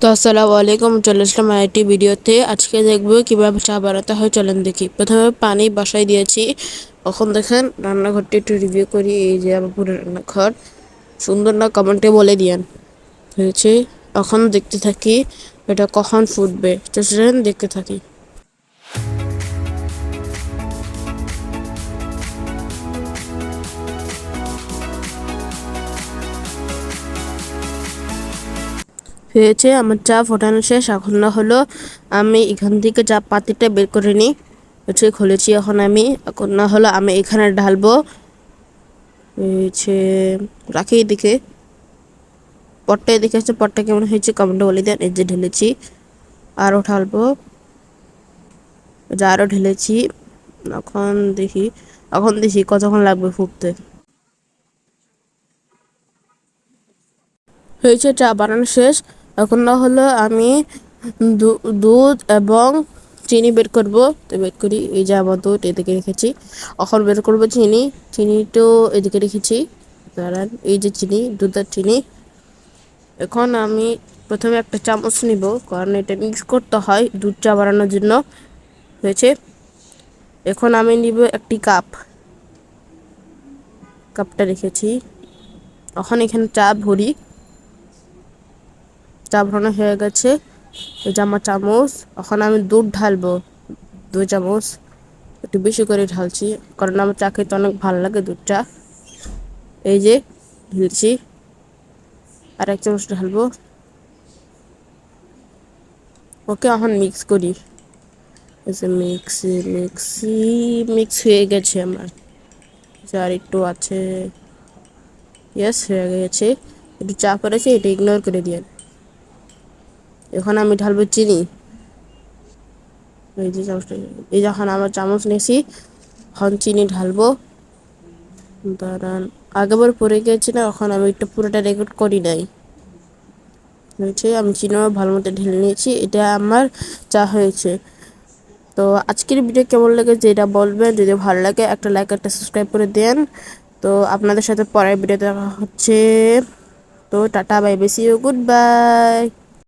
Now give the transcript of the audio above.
তো আসসালামু আলাইকুম, চলে আসলাম একটি ভিডিওতে। আজকে দেখব কীভাবে চা বানাতে হয়, চলেন দেখি। প্রথমে পানি বাসায় দিয়েছি। এখন দেখেন রান্নাঘরটি একটু রিভিউ করি, এই যে আমার পুরো রান্নাঘর। সুন্দর না, কমেন্টে বলে দিয়েন। হয়েছে। এখন দেখতে থাকি এটা কখন ফুটবে। তো দেখতে থাকি। হয়েছে, আমার চা ফোটানো শেষ, এখন না হলো আমি এখান থেকে চা পাতিটা বের করে নিই। হচ্ছে খুলেছি এখন আমি, এখন না হলো আমি এখানে ঢালবো। হয়েছে, রাখি এদিকে। পটটা এদিকে আছে, পটটা কেমন হয়েছে কমেন্টে বলে দেন, এই যে ঢেলেছি। আরও ঢালবো। যে আরও ঢেলেছি, এখন দেখি এখন দেখি কতক্ষণ লাগবে ফুটতে। হয়েছে, চা বানানো শেষ। এখন না হলো আমি দুধ এবং চিনি বের করব। তো বের করি, এই যে আমার দুধ এদিকে রেখেছি। এখন বের করব চিনি, চিনিটাও এদিকে রেখেছি। দাঁড়ান, এই যে চিনি, দুধের চিনি। এখন আমি প্রথমে একটা চামচ নিব, কারণ এটা মিক্স করতে হয় দুধ চা বানানোর জন্য। হয়েছে? এখন আমি নিব একটি কাপ। কাপটা রেখেছি। এখন এখানে চা ভরি। চা ভরানো হয়ে গেছে। যে আমার চামচ, এখন আমি দুধ ঢালবো। দুই চামচ, একটু বেশি করে ঢালছি, কারণ আমার চা খেতে অনেক ভালো লাগে দুধটা। এই যে, ঢেলছি, আর এক চামচ ঢালবো। ওকে, এখন মিক্স করি। মিক্সি মিক্সি মিক্স হয়ে গেছে আমার। আর একটু আছে। ইয়েস হয়ে গেছে। একটু চা করেছে এটা ইগনোর করে দিয়ে এখন আমি ঢালবো চিনি। এই যে চামচটা, এই যখন আমার চামচ নিয়েছি এখন চিনি ঢালবো। দাঁড়ান, আগেবার পরে গিয়েছি না, এখন আমি একটু পুরোটা রেকর্ড করি নাই। হয়েছে, আমি চিনিও ভালো মতো ঢেলে নিয়েছি, এটা আমার চা হয়েছে। তো আজকের ভিডিও কেমন লেগেছে এটা বলবেন, যদি ভালো লাগে একটা লাইক একটা সাবস্ক্রাইব করে দেন। তো আপনাদের সাথে পরের ভিডিও দেখা হচ্ছে। তো টাটা বাই বেসি গুড বাই